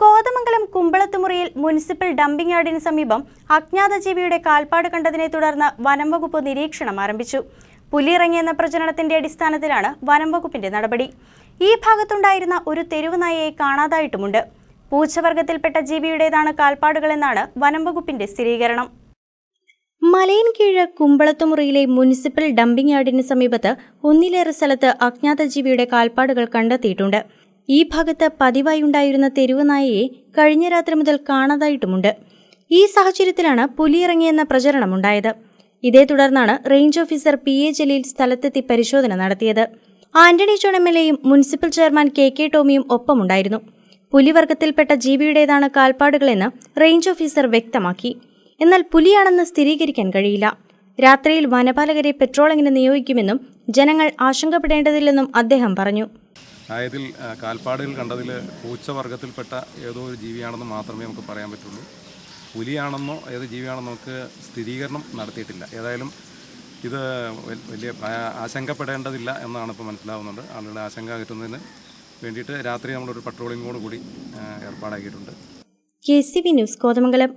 കോതമംഗലം കുമ്പളത്തുമുറിയിൽ municipal dumping യാർഡിന് സമീപം അജ്ഞാത ജീവിയുടെ കാൽപ്പാട് കണ്ടതിനെ തുടർന്ന് വനം വകുപ്പ് നിരീക്ഷണം ആരംഭിച്ചു. പുലി ഇറങ്ങിയെന്ന പ്രചരണത്തിന്റെ അടിസ്ഥാനത്തിലാണ് വനം വകുപ്പിന്റെ നടപടി. ഈ ഭാഗത്തുണ്ടായിരുന്ന ഒരു തെരുവ് നായയെ കാണാതായിട്ടുമുണ്ട്. പൂച്ചവർഗത്തിൽപ്പെട്ട ജീവിയുടേതാണ് കാൽപ്പാടുകളെന്നാണ് വനം വകുപ്പിന്റെ സ്ഥിരീകരണം മലയൻകീഴ് കുമ്പളത്തുമുറിയിലെ മുനിസിപ്പൽ ഡംപിംഗ് യാർഡിന് സമീപത്ത് ഒന്നിലേറെ സ്ഥലത്ത് അജ്ഞാത ജീവിയുടെ കാൽപ്പാടുകൾ കണ്ടെത്തിയിട്ടുണ്ട്. ഈ ഭാഗത്ത് പതിവായി ഉണ്ടായിരുന്ന തെരുവ് നായയെ കഴിഞ്ഞ രാത്രി മുതൽ കാണാതായിട്ടുമുണ്ട്. ഈ സാഹചര്യത്തിലാണ് പുലിയിറങ്ങിയെന്ന പ്രചരണമുണ്ടായത്. ഇതേ തുടർന്നാണ് range officer P A Jaleel സ്ഥലത്തെത്തി പരിശോധന നടത്തിയത്. ആന്റണി ജോൺ എം എൽ എയും മുനിസിപ്പൽ ചെയർമാൻ കെ കെ ടോമിയും ഒപ്പമുണ്ടായിരുന്നു. പുലിവർഗത്തിൽപ്പെട്ട ജീവിയുടേതാണ് കാൽപ്പാടുകളെന്ന് റേഞ്ച് ഓഫീസർ വ്യക്തമാക്കി. എന്നാൽ പുലിയാണെന്ന് സ്ഥിരീകരിക്കാൻ കഴിയില്ല. രാത്രിയിൽ വനപാലകരെ പെട്രോളിങ്ങിന് നിയോഗിക്കുമെന്നും ജനങ്ങൾ ആശങ്കപ്പെടേണ്ടതില്ലെന്നും അദ്ദേഹം പറഞ്ഞു. ആ, കാൽപ്പാടുകൾ കണ്ടതിൽ പൂച്ചവർഗത്തിൽപ്പെട്ട ഏതോ ഒരു ജീവിയാണെന്ന് മാത്രമേ നമുക്ക് പറയാൻ പറ്റുള്ളൂ. പുലിയാണെന്നോ ഏത് ജീവിയാണെന്നോ നമുക്ക് സ്ഥിരീകരണം നടത്തിയിട്ടില്ല. ഏതായാലും ഇത് വലിയ ആശങ്കപ്പെടേണ്ടതില്ല എന്നാണ് ഇപ്പോൾ മനസ്സിലാവുന്നുണ്ട് ആളുകളുടെ ആശങ്ക അകറ്റുന്നതിന് വേണ്ടിയിട്ട് രാത്രി നമ്മളൊരു പട്രോളിങ്ങോട് കൂടി ഏർപ്പാടാക്കിയിട്ടുണ്ട്. K C B news Kothamangalam.